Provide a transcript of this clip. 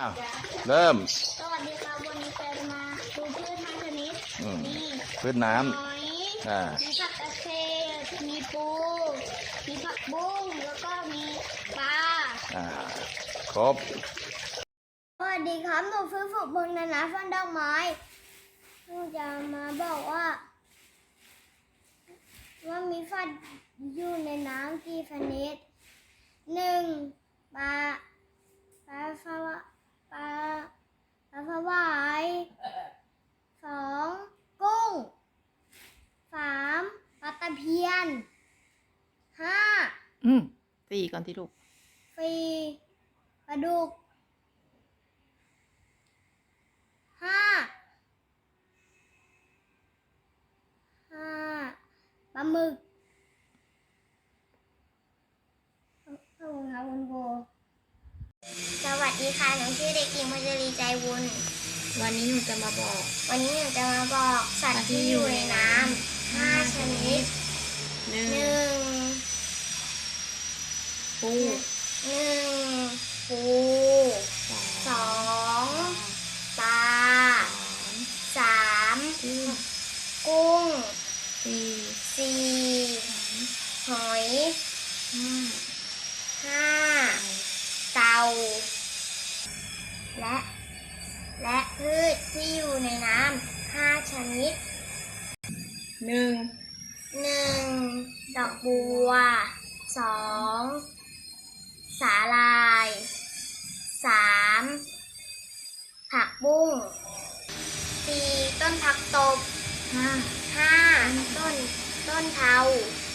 อ้าวเริ่ม สวัสดีครับวันนี้จะมาดูพืชห้าชนิดอืม มีพืชน้หอยำอ่า มีผักกระเฉดมีปูมีผักบุ้งแล้วก็มีปลาอ่า ครบ สวัสดีครับหนูฟื้นฝึกบนนานาฟันดอกไม้หนูจะมาบอกว่า ว่ามีฟันอยู่ในน้ำกี่ชนิดหนึ่งปลาปลาฟาวะปลาปลาฟาวายสองกุ้งสามปลาตะเพียนห้าอืมสี่ก่อนที่ลูกสี่ปลาดุกห้าห้าปลาหมึกขอบคุณครับคุณโบสวัสดีค่ะ หนูชื่อเด็กหญิงพัชรีใจวุญ วันนี้หนูจะมาบอก วันนี้หนูจะมาบอกสัตว์ที่อยู่ในน้ำห้าชนิดหนึ่งหนึ่งปูหนึ่งปูสองสองปลาสามสามกุ้งกุ้งสี่สี่สามหอยห้าห้าเต่าและ และพืชที่อยู่ในน้ำห้าชนิด หนึ่ง หนึ่งดอกบัวสองสาลายสามผักบุ้งสี่ต้นผักตบห้าห้าต้นต้นเทาห